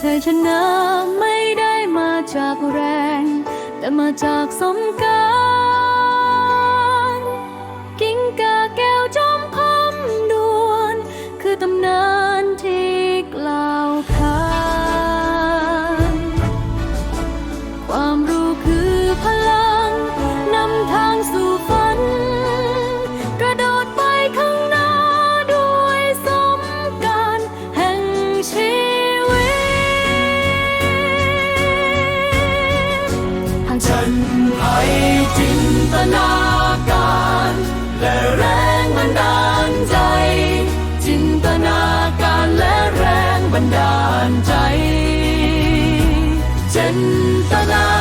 ชัยชนะไม่ได้มาจากแรง แต่มาจากสมการ ไอจินตนาการ และแรงบันดาลใจ จินตนาการและแรงบันดาลใจจินตนา